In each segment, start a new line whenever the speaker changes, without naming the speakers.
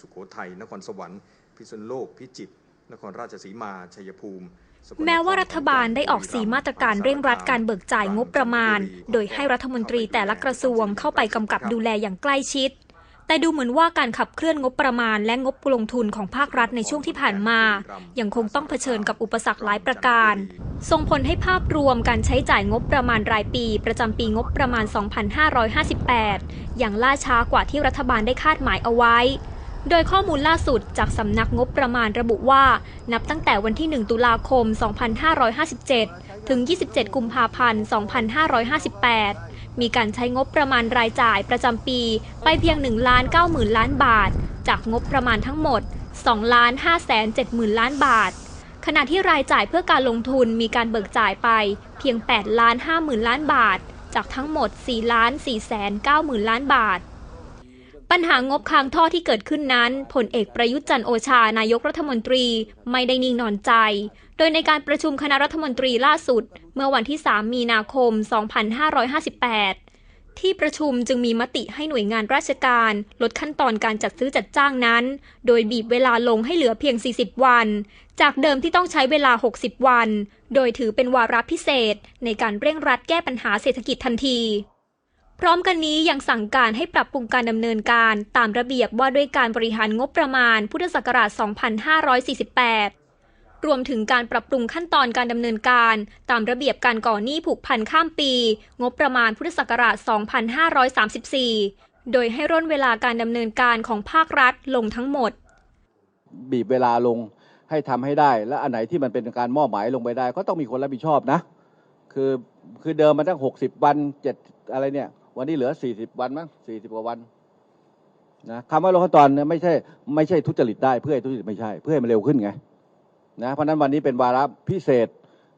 สุโขทัยนครสวรรค์ พิษณุโลก พิจิตรนครราชสีมา ชัยภูมิ
แม้ว่ารัฐบาลได้ออกสีมาตรการเร่งรัดการเบิกจ่ายงบประมาณ โดยให้รัฐมนตรีแต่ละกระทรวงเข้าไปกำกับดูแลอย่างใกล้ชิด แต่ดูเหมือนว่าการขับเคลื่อนงบประมาณและงบลงทุนของภาครัฐในช่วงที่ผ่านมา ยังคงต้องเผชิญกับอุปสรรคหลายประการ ส่งผลให้ภาพรวมการใช้จ่ายงบประมาณรายปี ประจำปีงบประมาณ 2558 อย่างล่าช้ากว่าที่รัฐบาลได้คาดหมายเอาไว้ โดยข้อมูลล่าสุดจากสำนักงบประมาณระบุว่า นับตั้งแต่วันที่ 1 ตุลาคม 2557 ถึง 27 กุมภาพันธ์ 2558 มีการใช้งบประมาณรายจ่ายประจำปีไปเพียง1ล้าน9หมื่นล้านบาท จากงบประมาณทั้งหมด2ล้าน5แสน7หมื่นล้านบาท ขณะที่รายจ่ายเพื่อการลงทุนมีการเบิกจ่ายไปเพียง8ล้าน5หมื่นล้านบาท จากทั้งหมด4ล้าน4แสน9หมื่นล้านบาท ปัญหางบค้างท่อที่เกิดขึ้นนั้นผลเอกประยุทธ์จันโอชานายกรัฐมนตรีไม่ได้นิ่งนอนใจ โดยในการประชุมคณะรัฐมนตรีล่าสุด เมื่อวันที่ 3 มีนาคม 2558 ที่ประชุมจึงมีมติให้หน่วยงานราชการ ลดขั้นตอนการจัดซื้อจัดจ้างนั้น โดยบีบเวลาลงให้เหลือเพียง 40 วัน จากเดิมที่ต้องใช้เวลา 60 วัน โดยถือเป็นวาระพิเศษ ในการเร่งรัดแก้ปัญหาเศรษฐกิจทันที พร้อมกันนี้ยังสั่งการให้ปรับปรุงการดำเนินการตามระเบียบว่าด้วยการบริหารงบประมาณพุทธศักราช 2548 รวมถึงการปรับปรุงขั้นตอนการดำเนินการ ตามระเบียบการก่อหนี้ผูกพันข้ามปี งบประมาณพุทธศักราช 2534 โดยให้ร่นเวลาการดำเนินการของภาครัฐลงทั้งหมด
บีบเวลาลงให้ทำให้ได้ และอันไหนที่มันเป็นการมอบหมายลงไปได้ ก็ต้องมีคนรับผิดชอบนะ คือคือเดิมมันตั้งหกสิบวันเจ็ดอะไรเนี่ย วันนี้เหลือสี่สิบวันมั้งสี่สิบกว่าวันนะคำว่าลงขั้นตอนเนี่ยไม่ใช่ไม่ใช่ทุจริตได้เพื่อให้ทุจริตไม่ใช่ เพื่อให้มันเร็วขึ้นไงนะเพราะนั้นวันนี้เป็นวาระพิเศษ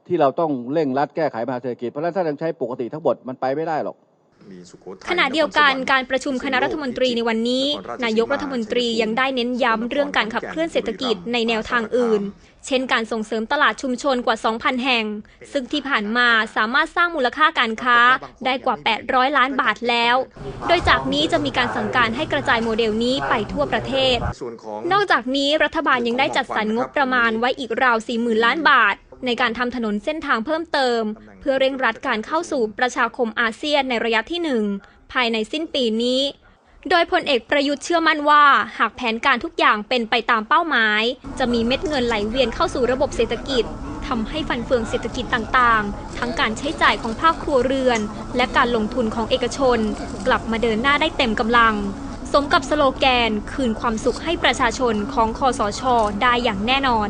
ที่เราต้องเร่งรัดแก้ไขปัญหาเศรษฐกิจเพราะฉะนั้นถ้ายังใช้ปกติทั้งหมดมันไปไม่ได้หรอก
ขทัย
ขณะเดียวกัน
คสวรรค์
การประชุมคณะรัฐมนตรีในวันนี้ นายกรัฐมนตรียังได้เน้นย้ำเรื่องการขับเคลื่อนเศรษฐกิจในแนวทางอื่น เช่นการส่งเสริมตลาดชุมชนกว่า 2,000 แห่ง ซึ่งที่ผ่านมาสามารถสร้างมูลค่าการค้าได้กว่า 800 ล้านบาทแล้ว โดยจากนี้จะมีการสั่งการให้กระจายโมเดลนี้ไปทั่วประเทศ
ส่วนของ
นอกจากนี้รัฐบาลยังได้จัดสรรงบประมาณไว้อีกราว 40,000 ล้านบาท ในการทำถนนเส้นทางเพิ่มเติม เพื่อเร่งรัดการเข้าสู่ประชาคมอาเซียนในระยะที่ 1 ภายในสิ้นปีนี้ โดยพลเอกประยุทธ์เชื่อมั่นว่าหากแผนการทุกอย่างเป็นไปตามเป้าหมาย จะมีเม็ดเงินไหลเวียนเข้าสู่ระบบเศรษฐกิจทำให้ฟันเฟืองเศรษฐกิจต่างๆ ทั้งการใช้จ่ายของภาคครัวเรือน และการลงทุนของเอกชน กลับมาเดินหน้าได้เต็มกำลัง สมกับสโลแกน คืนความสุขให้ประชาชนของคอสช ได้อย่างแน่นอน